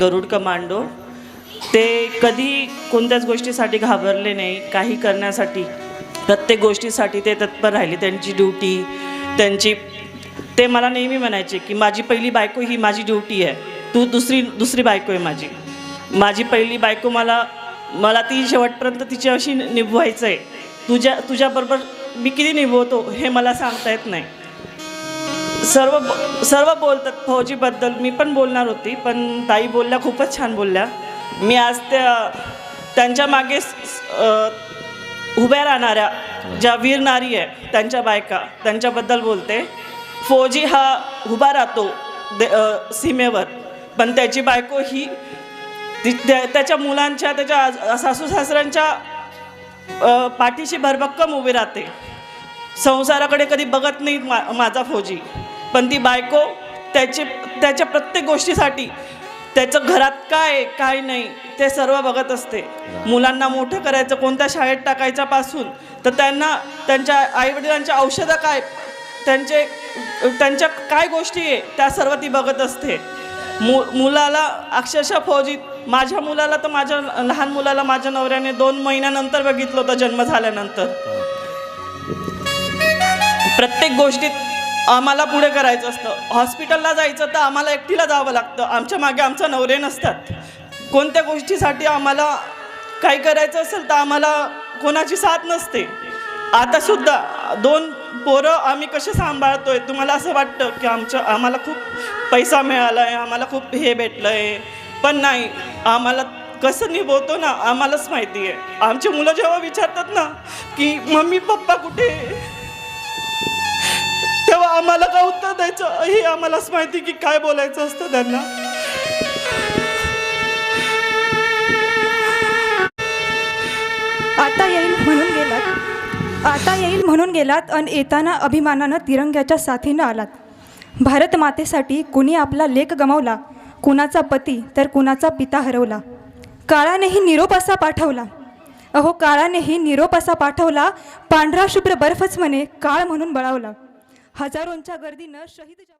गरुड commando. ते कधी कोणत्याच गोष्टीसाठी घाबरले नाही काही करण्यासाठी. प्रत्येक गोष्टीसाठी ते तत्पर राहिले त्यांची ड्युटी त्यांची ते मला नेहमी म्हणायचे की माझी पहिली बायको ही माझी ड्युटी आहे. तू दुसरी दुसरी बायको आहे माझी. माझी पहिली बायको मला मला ती शेवटपर्यंत तिची अशी निभवायचं आहे तुझ्या तुझ्याबरोबर मी किती निभवतो हे मला सांगता येत नाही. सर्व सर्व बोलतात फौजीबद्दल मी पण बोलणार होती पण ताई बोलल्या खूपच छान बोलल्या. मी आज त्या त्यांच्या मागे स- उभ्या राहणाऱ्या ज्या वीर नारी आहे त्यांच्या बायका त्यांच्याबद्दल बोलते. फौजी हा उभा राहतो दे सीमेवर पण त्याची बायको ही त्या त्याच्या मुलांच्या त्याच्या आज- सासू सासऱ्यांच्या पाठीशी भरभक्कम उभी राहते. संसाराकडे कधी बघत नाही मा माझा फौजी. पण ती बायको त्याचे त्याच्या प्रत्येक गोष्टीसाठी त्याचं घरात काय काय नाही ते सर्व बघत असते. मुलांना मोठं करायचं कोणत्या शाळेत टाकायच्यापासून तर त्यांना त्यांच्या आईवडिलांच्या औषधं काय त्यांचे त्यांच्या काय गोष्टी आहे त्या सर्व ती बघत असते. मु मुलाला अक्षरशः फौजी माझ्या मुलाला तर माझ्या लहान मुलाला माझ्या नवऱ्याने दोन महिन्यानंतर बघितलं होतं जन्म झाल्यानंतर. प्रत्येक गोष्टीत आम्हाला पुढे करायचं असतं. हॉस्पिटलला जायचं तर आम्हाला एकटीला जावं लागतं. आमच्या मागे आमचा नवरे नसतात. कोणत्या गोष्टीसाठी आम्हाला काही करायचं असेल तर आम्हाला कोणाची साथ नसते. आता सुद्धा दोन पोरं आम्ही कसे सांभाळतोय? तुम्हाला असं वाटतं की आमच्या आम्हाला खूप पैसा मिळाला आहे आम्हाला खूप हे भेटलं आहे पण नाही आम्हाला कसं निभवतो ना आम्हालाच माहिती आहे आमची मुलं जेव्हा विचारतात ना की मम्मी पप्पा कुठे? द्यायचं हे आम्हालाच माहिती की काय बोलायचं असतं त्यांना? आता येईल म्हणून गेलात. आता येईल म्हणून गेलात आणि येताना अभिमानानं तिरंग्याच्या साथीनं आलात. भारत मातेसाठी कुणी आपला लेख गमावला? कुणाचा पती तर कुणाचा पिता हरवला? काळानेही निरोप असा पाठवला. अहो काळानेही निरोप असा पाठवला पांढरा शुभ्र बर्फच म्हणे काळ म्हणून बळावला. हजारोंच्या गर्दीनं शहीद